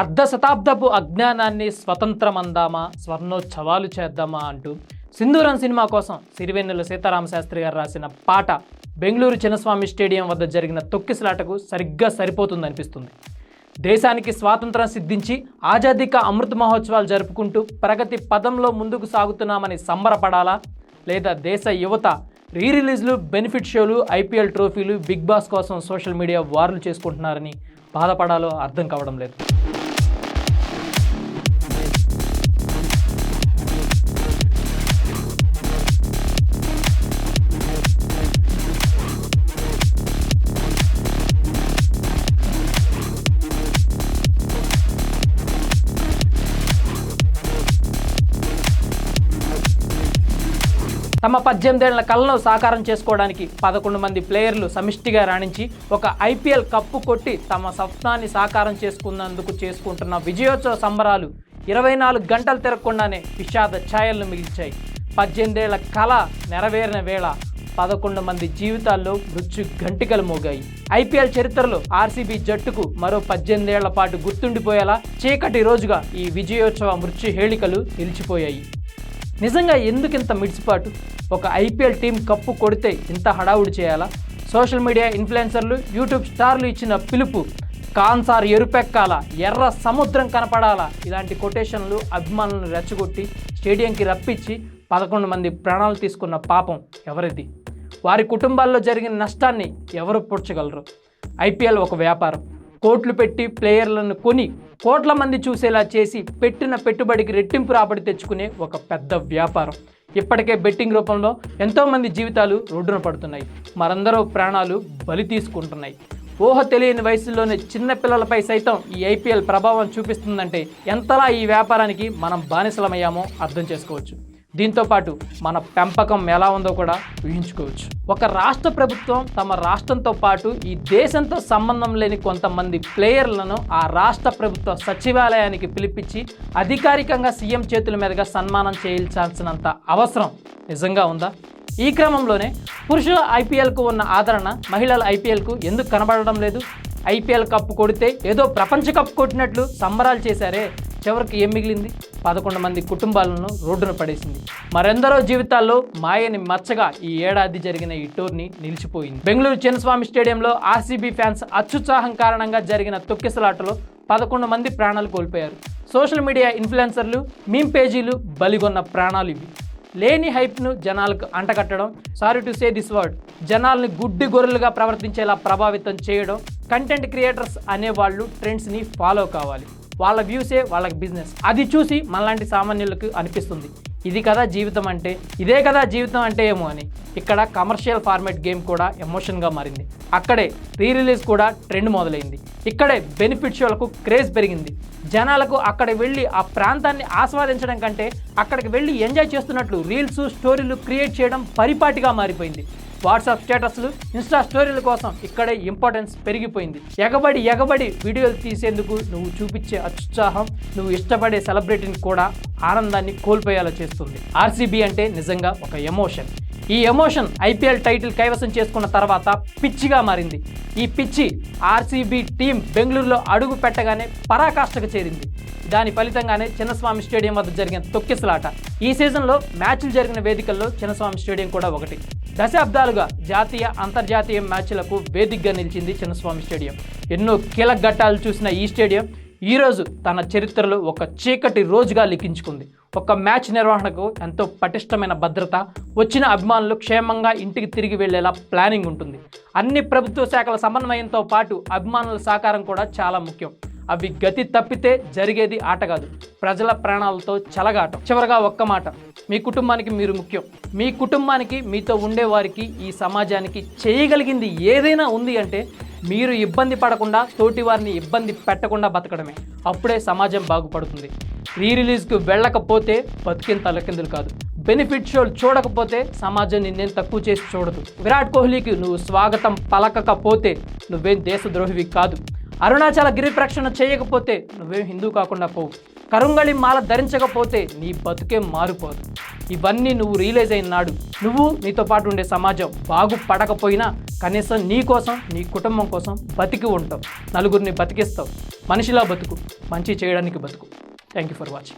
అర్ధ శతాబ్దపు అజ్ఞానాన్ని స్వతంత్రమందామా? స్వర్ణోత్సవాలు చేద్దామా అంటూ సింధూరం సినిమా కోసం సిరివెన్నెల సీతారామ శాస్త్రి గారు రాసిన పాట బెంగళూరు చిన్నస్వామి స్టేడియం వద్ద జరిగిన తొక్కిసలాటకు సరిగ్గా సరిపోతుందనిపిస్తుంది. దేశానికి స్వాతంత్రం సిద్ధించి ఆజాదీ అమృత మహోత్సవాలు జరుపుకుంటూ ప్రగతి పదంలో ముందుకు సాగుతున్నామని సంబరపడాలా? లేదా దేశ యువత రీ రిలీజ్లు బెనిఫిట్ షోలు ఐపీఎల్ ట్రోఫీలు బిగ్ బాస్ కోసం సోషల్ మీడియా వార్లు చేసుకుంటున్నారని బాధపడాలో అర్థం కావడం లేదు. తమ పద్దెనిమిదేళ్ళ కళ్ళను సాకారం చేసుకోవడానికి పదకొండు మంది ప్లేయర్లు సమిష్టిగా రాణించి ఒక ఐపీఎల్ కప్పు కొట్టి తమ స్వప్నాన్ని సాకారం చేసుకున్నందుకు చేసుకుంటున్న విజయోత్సవ సంబరాలు ఇరవై నాలుగు గంటలు తిరగకుండానే విషాద ఛాయలను మిగిల్చాయి. పద్దెనిమిదేళ్ళ కళ నెరవేరిన వేళ పదకొండు మంది జీవితాల్లో మృత్యు గంటికలు మోగాయి. ఐపీఎల్ చరిత్రలో ఆర్సీబీ జట్టుకు మరో పద్దెనిమిదేళ్ళ పాటు గుర్తుండిపోయేలా చీకటి రోజుగా ఈ విజయోత్సవ మృత్యు హేళికలు నిలిచిపోయాయి. నిజంగా ఎందుకు ఇంత మిడిసిపాటు? ఒక ఐపీఎల్ టీం కప్పు కొడితే ఇంత హడావుడి చేయాలా? సోషల్ మీడియా ఇన్ఫ్లుయెన్సర్లు యూట్యూబ్ స్టార్లు ఇచ్చిన పిలుపు కాన్సార్ ఎరుపెక్కాలా? ఎర్ర సముద్రం కనపడాలా? ఇలాంటి కొటేషన్లు అభిమానులను రెచ్చగొట్టి స్టేడియంకి రప్పించి పదకొండు మంది ప్రాణాలు తీసుకున్న పాపం ఎవరిది? వారి కుటుంబాల్లో జరిగిన నష్టాన్ని ఎవరు పూడ్చగలరు? ఐపీఎల్ ఒక వ్యాపారం. కోట్లు పెట్టి ప్లేయర్లను కొని కోట్ల మంది చూసేలా చేసి పెట్టిన పెట్టుబడికి రెట్టింపు రాబడి తెచ్చుకునే ఒక పెద్ద వ్యాపారం. ఇప్పటికే బెట్టింగ్ రూపంలో ఎంతోమంది జీవితాలు రోడ్డున పడుతున్నాయి. మరందరూ ప్రాణాలు బలి తీసుకుంటున్నాయి. ఊహ తెలియని వయసులోనే చిన్న పిల్లలపై సైతం ఈ ఐపీఎల్ ప్రభావం చూపిస్తుందంటే ఎంతలా ఈ వ్యాపారానికి మనం బానిసలమయ్యామో అర్థం చేసుకోవచ్చు. దీంతో పాటు మన పెంపకం ఎలా ఉందో కూడా ఊహించుకోవచ్చు. ఒక రాష్ట్ర ప్రభుత్వం తమ రాష్ట్రంతో పాటు ఈ దేశంతో సంబంధం లేని కొంతమంది ప్లేయర్లను ఆ రాష్ట్ర ప్రభుత్వ సచివాలయానికి పిలిపించి అధికారికంగా సీఎం చేతుల మీదుగా సన్మానం చేయించాల్సినంత అవసరం నిజంగా ఉందా? ఈ క్రమంలోనే పురుషుల ఐపీఎల్కు ఉన్న ఆదరణ మహిళల ఐపీఎల్కు ఎందుకు కనబడడం లేదు? ఐపీఎల్ కప్పు కొడితే ఏదో ప్రపంచ కప్ కొట్టినట్లు సంబరాలు చేశారే చివరికి ఏం మిగిలింది? పదకొండు మంది కుటుంబాలను రోడ్డున పడేసింది. మరెందరో జీవితాల్లో మాయని మచ్చగా ఈ ఏడాది జరిగిన ఈ టోర్ని నిలిచిపోయింది. బెంగళూరు చిన్నస్వామి స్టేడియంలో ఆర్సీబీ ఫ్యాన్స్ అత్యుత్సాహం కారణంగా జరిగిన తొక్కిసలాటలో పదకొండు మంది ప్రాణాలు కోల్పోయారు. సోషల్ మీడియా ఇన్ఫ్లుయెన్సర్లు మీమ్ పేజీలు బలిగొన్న ప్రాణాలు ఇవి. లేని హైప్ను జనాలకు అంటగట్టడం sorry to say this word జనాల్ని గుడ్డి గొర్రెలుగా ప్రవర్తించేలా ప్రభావితం చేయడం కంటెంట్ క్రియేటర్స్ అనేవాళ్ళు ట్రెండ్స్ని ఫాలో కావాలి. వాళ్ళ వ్యూసే వాళ్ళకి బిజినెస్ అది చూసి మనలాంటి సామాన్యులకు అనిపిస్తుంది. ఇది కదా జీవితం అంటే ఇదే కదా జీవితం అంటే ఏమో అని. ఇక్కడ కమర్షియల్ ఫార్మేట్ గేమ్ కూడా ఎమోషన్గా మారింది. అక్కడే రీ రిలీజ్ కూడా ట్రెండ్ మొదలైంది. ఇక్కడే బెనిఫిట్ షోలకు క్రేజ్ పెరిగింది. జనాలకు అక్కడ వెళ్ళి ఆ ప్రాంతాన్ని ఆస్వాదించడం కంటే అక్కడికి వెళ్ళి ఎంజాయ్ చేస్తున్నట్లు రీల్స్ స్టోరీలు క్రియేట్ చేయడం పరిపాటిగా మారిపోయింది. వాట్సాప్ స్టేటస్లు ఇన్స్టా స్టోరీల కోసం ఇక్కడే ఇంపార్టెన్స్ పెరిగిపోయింది. ఎగబడి ఎగబడి వీడియోలు తీసేందుకు నువ్వు చూపించే అత్యుత్సాహం నువ్వు ఇష్టపడే సెలబ్రిటీని కూడా ఆనందాన్ని కోల్పోయేలా చేస్తుంది. ఆర్సీబీ అంటే నిజంగా ఒక ఎమోషన్. ఈ ఎమోషన్ ఐపీఎల్ టైటిల్ కైవసం చేసుకున్న తర్వాత పిచ్చిగా మారింది. ఈ పిచ్చి ఆర్సీబీ టీం బెంగళూరులో అడుగు పెట్టగానే పరాకాష్ఠకు చేరింది. దాని ఫలితంగానే చిన్నస్వామి స్టేడియం వద్ద జరిగిన తొక్కిసలాట. ఈ సీజన్లో మ్యాచ్లు జరిగిన వేదికల్లో చిన్నస్వామి స్టేడియం కూడా ఒకటి. దశాబ్దాలుగా జాతీయ అంతర్జాతీయ మ్యాచ్లకు వేదికగా నిలిచింది చిన్నస్వామి స్టేడియం. ఎన్నో కీలక ఘట్టాలు చూసిన ఈ స్టేడియం ఈరోజు తన చరిత్రలో ఒక చీకటి రోజుగా లిఖించుకుంది. ఒక మ్యాచ్ నిర్వహణకు ఎంతో పటిష్టమైన భద్రత వచ్చిన అభిమానులు క్షేమంగా ఇంటికి తిరిగి వెళ్ళేలా ప్లానింగ్ ఉంటుంది. అన్ని ప్రభుత్వ శాఖల సమన్వయంతో పాటు అభిమానుల సహకారం కూడా చాలా ముఖ్యం. అవి గతి తప్పితే జరిగేది ఆట కాదు. ప్రజల ప్రాణాలతో చెలగాటం. చివరగా ఒక్క మాట. మీ కుటుంబానికి మీరు ముఖ్యం. మీ కుటుంబానికి మీతో ఉండేవారికి ఈ సమాజానికి చేయగలిగింది ఏదైనా ఉంది అంటే మీరు ఇబ్బంది పడకుండా తోటి వారిని ఇబ్బంది పెట్టకుండా బతకడమే. అప్పుడే సమాజం బాగుపడుతుంది. రీ రిలీజ్కి వెళ్ళకపోతే బతికిన తలకిందులు కాదు. బెనిఫిట్ షోలు చూడకపోతే సమాజం నిన్నేం తక్కువ చేసి చూడదు. విరాట్ కోహ్లీకి నువ్వు స్వాగతం పలకకపోతే నువ్వేం దేశద్రోహివి కాదు. అరుణాచల గిరి ప్రక్షణ చేయకపోతే నువ్వేం హిందూ కాకుండా పోవు. కరుంగళి మాల ధరించకపోతే నీ బతుకే మారిపోదు. ఇవన్నీ నువ్వు రియలైజ్ అయిన నాడు నువ్వు నీతో పాటు ఉండే సమాజం బాగుపడకపోయినా కనీసం నీ కోసం నీ కుటుంబం కోసం బతికి ఉంటావు. నలుగురిని బతికిస్తావు. మనిషిలా బతుకు మంచి చేయడానికి బతుకు. Thank you for watching